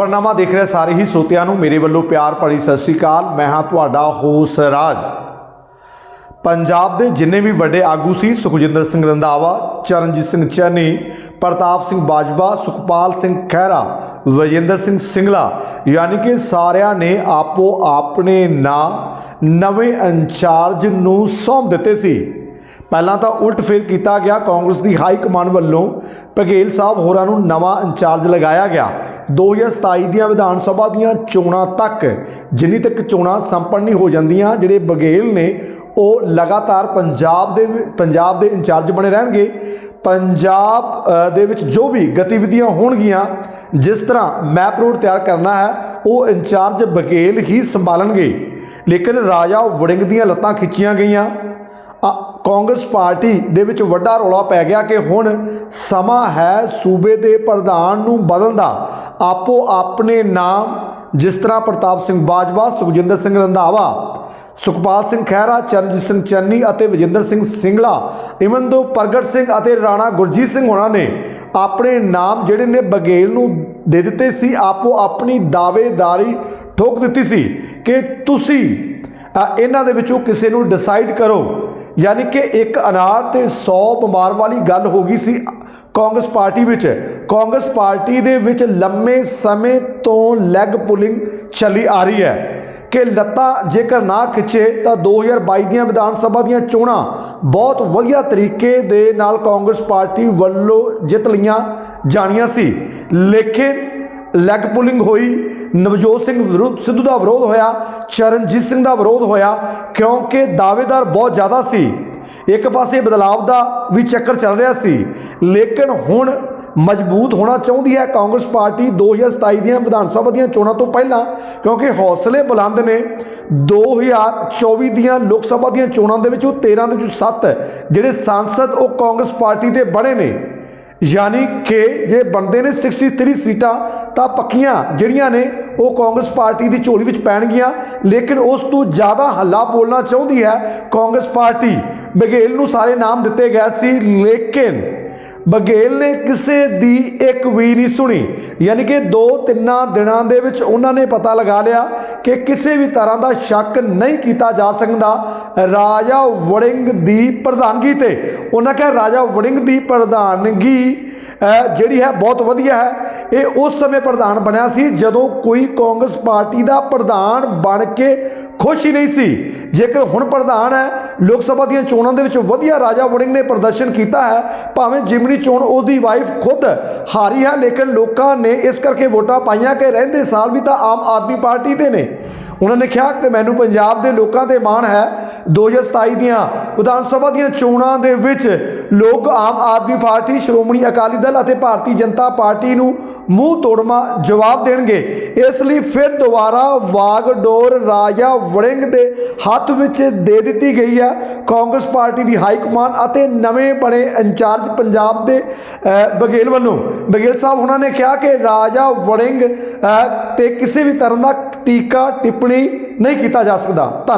ਖਬਰਨਾਮਾ ਦੇਖ ਰਹੇ ਸਾਰੇ ਹੀ ਸੋਤਿਆਂ ਨੂੰ ਮੇਰੇ ਵੱਲੋਂ ਪਿਆਰ ਭਰੀ ਸਤਿ ਸ੍ਰੀ ਅਕਾਲ। ਮੈਂ ਹਾਂ ਤੁਹਾਡਾ ਹੋਸ ਰਾਜ। ਪੰਜਾਬ ਦੇ ਜਿੰਨੇ ਵੀ ਵੱਡੇ ਆਗੂ ਸੀ, ਸੁਖਜਿੰਦਰ ਸਿੰਘ ਰੰਧਾਵਾ, ਚਰਨਜੀਤ ਸਿੰਘ ਚੰਨੀ, ਪ੍ਰਤਾਪ ਸਿੰਘ ਬਾਜਵਾ, ਸੁਖਪਾਲ ਸਿੰਘ ਖਹਿਰਾ, ਵਜਿੰਦਰ ਸਿੰਘ ਸਿੰਗਲਾ, ਯਾਨੀ ਕਿ ਸਾਰਿਆਂ ਨੇ ਆਪੋ ਆਪਣੇ ਨਾਂ ਨਵੇਂ ਇੰਚਾਰਜ ਨੂੰ ਸੌਂਪ ਦਿੱਤੇ ਸੀ। ਪਹਿਲਾਂ ਤਾਂ ਉਲਟ ਫੇਰ ਕੀਤਾ ਗਿਆ। ਕਾਂਗਰਸ ਦੀ ਹਾਈ ਕਮਾਂਡ ਵੱਲੋਂ ਪਘੇਲ ਸਾਹਿਬ ਹੋਰਾਂ ਨੂੰ ਨਵਾਂ ਇੰਚਾਰਜ ਲਗਾਇਆ ਗਿਆ। 2027 ਦੀਆਂ ਵਿਧਾਨ ਸਭਾ ਦੀਆਂ ਚੋਣਾਂ ਤੱਕ ਜਿੰਨੀ ਤੱਕ ਚੋਣਾਂ ਸੰਪੰਨ ਨਹੀਂ ਹੋ ਜਾਂਦੀਆਂ, ਜਿਹੜੇ ਬਘੇਲ ਨੇ, ਉਹ ਲਗਾਤਾਰ ਪੰਜਾਬ ਦੇ ਪੰਜਾਬ ਦੇ ਇੰਚਾਰਜ ਬਣੇ ਰਹਿਣਗੇ। ਪੰਜਾਬ ਦੇ ਵਿੱਚ ਜੋ ਵੀ ਗਤੀਵਿਧੀਆਂ ਹੋਣਗੀਆਂ, ਜਿਸ ਤਰ੍ਹਾਂ ਮੈਪ ਰੋਡ ਤਿਆਰ ਕਰਨਾ ਹੈ, ਉਹ ਇੰਚਾਰਜ ਬਘੇਲ ਹੀ ਸੰਭਾਲਣਗੇ। ਲੇਕਿਨ ਰਾਜਾ ਵੜਿੰਗ ਦੀਆਂ ਲੱਤਾਂ ਖਿੱਚੀਆਂ ਗਈਆਂ। ਆ- ਕਾਂਗਰਸ ਪਾਰਟੀ ਦੇ ਵਿੱਚ ਵੱਡਾ ਰੌਲਾ ਪੈ ਗਿਆ ਕਿ ਹੁਣ ਸਮਾਂ ਹੈ ਸੂਬੇ ਦੇ ਪ੍ਰਧਾਨ ਨੂੰ ਬਦਲਣ ਦਾ। ਆਪੋ ਆਪਣੇ ਨਾਮ, ਜਿਸ ਤਰ੍ਹਾਂ ਪ੍ਰਤਾਪ ਸਿੰਘ ਬਾਜਵਾ, ਸੁਖਜਿੰਦਰ ਸਿੰਘ ਰੰਧਾਵਾ, ਸੁਖਪਾਲ ਸਿੰਘ ਖਹਿਰਾ, ਚਰਨਜੀਤ ਸਿੰਘ ਚੰਨੀ ਅਤੇ ਵਿਜੇਂਦਰ ਸਿੰਘ ਸਿੰਗਲਾ, ਇਵਨ ਦੋ ਪ੍ਰਗਟ ਸਿੰਘ ਅਤੇ ਰਾਣਾ ਗੁਰਜੀਤ ਸਿੰਘ ਹੋਣਾ ਨੇ ਆਪਣੇ ਨਾਮ ਜਿਹੜੇ ਨੇ ਬਗੇਲ ਨੂੰ ਦੇ ਦਿੱਤੇ ਸੀ, ਆਪੋ ਆਪਣੀ ਦਾਅਵੇਦਾਰੀ ਠੋਕ ਦਿੱਤੀ ਸੀ ਕਿ ਤੁਸੀਂ ਇਹਨਾਂ ਦੇ ਵਿੱਚੋਂ ਕਿਸੇ ਨੂੰ ਡਿਸਾਈਡ ਕਰੋ। ਯਾਨੀ ਕਿ ਇੱਕ ਅਨਾਰ ਤੇ 100 ਬਿਮਾਰ ਵਾਲੀ ਗੱਲ ਹੋ ਗਈ ਸੀ ਕਾਂਗਰਸ ਪਾਰਟੀ ਵਿੱਚ। ਕਾਂਗਰਸ ਪਾਰਟੀ ਦੇ ਵਿੱਚ ਲੰਮੇ ਸਮੇਂ ਤੋਂ ਲੈਗ ਪੁਲਿੰਗ ਚੱਲੀ ਆ ਰਹੀ ਹੈ ਕਿ ਲੱਤਾਂ ਜੇਕਰ ਨਾ ਖਿੱਚੇ ਤਾਂ 2022 ਦੀਆਂ ਵਿਧਾਨ ਸਭਾ ਦੀਆਂ ਚੋਣਾਂ ਬਹੁਤ ਵਧੀਆ ਤਰੀਕੇ ਦੇ ਨਾਲ ਕਾਂਗਰਸ ਪਾਰਟੀ ਵੱਲੋਂ ਜਿੱਤ ਲਈਆਂ ਜਾਣੀਆਂ ਸੀ। ਲੇਕਿਨ ਲੈਗ ਪੁਲਿੰਗ ਹੋਈ। ਨਵਜੋਤ ਸਿੰਘ ਵਿਰੁੱਧ ਸਿੱਧੂ ਦਾ ਵਿਰੋਧ ਹੋਇਆ। ਚਰਨਜੀਤ ਸਿੰਘ ਦਾ ਵਿਰੋਧ ਹੋਇਆ, ਕਿਉਂਕਿ ਦਾਅਵੇਦਾਰ ਬਹੁਤ ਜ਼ਿਆਦਾ ਸੀ। ਇੱਕ ਪਾਸੇ ਬਦਲਾਵ ਦਾ ਵੀ ਚੱਕਰ ਚੱਲ ਰਿਹਾ ਸੀ। ਲੇਕਿਨ ਹੁਣ ਮਜ਼ਬੂਤ ਹੋਣਾ ਚਾਹੁੰਦੀ ਹੈ ਕਾਂਗਰਸ ਪਾਰਟੀ 2027 ਦੀਆਂ ਵਿਧਾਨ ਸਭਾ ਦੀਆਂ ਚੋਣਾਂ ਤੋਂ ਪਹਿਲਾਂ, ਕਿਉਂਕਿ ਹੌਸਲੇ ਬੁਲੰਦ ਨੇ। 2024 ਦੀਆਂ ਲੋਕ ਸਭਾ ਦੀਆਂ ਚੋਣਾਂ ਦੇ ਵਿੱਚ ਉਹ 13 ਦੇ ਵਿੱਚੋਂ 7 ਜਿਹੜੇ ਸੰਸਦ ਉਹ ਕਾਂਗਰਸ ਪਾਰਟੀ ਦੇ ਬਣੇ ਨੇ। ਯਾਨੀ ਕਿ ਜੇ ਬਣਦੇ ਨੇ 63 ਸੀਟਾਂ ਤਾਂ ਪੱਕੀਆਂ ਜਿਹੜੀਆਂ ਨੇ ਉਹ ਕਾਂਗਰਸ ਪਾਰਟੀ ਦੀ ਝੋਲੀ ਵਿੱਚ ਪੈਣਗੀਆਂ, ਲੇਕਿਨ ਉਸ ਤੋਂ ਜ਼ਿਆਦਾ ਹੱਲਾ ਬੋਲਣਾ ਚਾਹੁੰਦੀ ਹੈ ਕਾਂਗਰਸ ਪਾਰਟੀ। ਬਘੇਲ ਨੂੰ ਸਾਰੇ ਨਾਮ ਦਿੱਤੇ ਗਏ ਸੀ, ਲੇਕਿਨ ਬਘੇਲ ਨੇ ਕਿਸੇ ਦੀ ਇੱਕ ਵੀ ਨਹੀਂ ਸੁਣੀ। ਯਾਨੀ ਕਿ ਦੋ ਤਿੰਨਾਂ ਦਿਨਾਂ ਦੇ ਵਿੱਚ ਉਹਨਾਂ ਨੇ ਪਤਾ ਲਗਾ ਲਿਆ ਕਿ ਕਿਸੇ ਵੀ ਤਰ੍ਹਾਂ ਦਾ ਸ਼ੱਕ ਨਹੀਂ ਕੀਤਾ ਜਾ ਸਕਦਾ। ਰਾਜਾ ਵੜਿੰਗ ਦੀ ਪ੍ਰਧਾਨਗੀ ਤੇ। ਉਹਨਾਂ ਕਿਹਾ, ਰਾਜਾ ਵੜਿੰਗ ਦੀ ਪ੍ਰਧਾਨਗੀ ਜਿਹੜੀ ਹੈ, ਬਹੁਤ ਵਧੀਆ ਹੈ। ਇਹ ਉਸ ਸਮੇਂ ਪ੍ਰਧਾਨ ਬਣਿਆ ਸੀ ਜਦੋਂ ਕੋਈ ਕਾਂਗਰਸ ਪਾਰਟੀ ਦਾ ਪ੍ਰਧਾਨ ਬਣ ਕੇ ਖੁਸ਼ ਹੀ ਨਹੀਂ ਸੀ। ਜੇਕਰ ਹੁਣ ਪ੍ਰਧਾਨ ਹੈ, ਲੋਕ ਸਭਾ ਦੀਆਂ ਚੋਣਾਂ ਦੇ ਵਿੱਚ ਵਧੀਆ ਰਾਜਾ ਵੜਿੰਗ ਨੇ ਪ੍ਰਦਰਸ਼ਨ ਕੀਤਾ ਹੈ, ਭਾਵੇਂ ਜਿਮਨੀ ਚੋਣ ਉਹਦੀ ਵਾਈਫ ਖੁਦ ਹਾਰੀ ਹੈ, ਲੇਕਿਨ ਲੋਕਾਂ ਨੇ ਇਸ ਕਰਕੇ ਵੋਟਾਂ ਪਾਈਆਂ ਕਿ ਰਹਿੰਦੇ ਸਾਲ ਵੀ ਤਾਂ ਆਮ ਆਦਮੀ ਪਾਰਟੀ ਦੇ ਨੇ। ਉਹਨਾਂ ਨੇ ਕਿਹਾ ਕਿ ਮੈਨੂੰ ਪੰਜਾਬ ਦੇ ਲੋਕਾਂ ਤੇ ਮਾਣ ਹੈ। 2027 ਦੀਆਂ ਵਿਧਾਨ ਸਭਾ ਦੀਆਂ ਚੋਣਾਂ ਦੇ ਵਿੱਚ ਲੋਕ ਆਮ ਆਦਮੀ ਪਾਰਟੀ ਸ਼੍ਰੋਮਣੀ ਅਕਾਲੀ ਦਲ ਅਤੇ ਭਾਰਤੀ ਜਨਤਾ ਪਾਰਟੀ ਨੂੰ ਮੂੰਹ ਤੋੜਮਾ ਜਵਾਬ ਦੇਣਗੇ। ਇਸ ਲਈ ਫਿਰ ਦੁਬਾਰਾ ਵਾਗਡੋਰ ਰਾਜਾ ਵੜਿੰਗ ਦੇ ਹੱਥ ਵਿੱਚ ਦੇ ਦਿੱਤੀ ਗਈ ਹੈ। ਕਾਂਗਰਸ ਪਾਰਟੀ ਦੀ ਹਾਈ ਕਮਾਨ ਅਤੇ ਨਵੇਂ ਬਣੇ ਇੰਚਾਰਜ ਪੰਜਾਬ ਦੇ ਅਹ, ਬਘੇਲ ਵੱਲੋਂ। ਬਘੇਲ ਸਾਹਿਬ ਉਹਨਾਂ ਨੇ ਕਿਹਾ ਕਿ ਰਾਜਾ ਵੜਿੰਗ ਤੇ ਕਿਸੇ ਵੀ ਤਰ੍ਹਾਂ ਦਾ ਟੀਕਾ ਟਿੱਪਣੀ ਨਹੀਂ ਕੀਤਾ ਜਾ ਸਕਦਾ। ਧੰਨ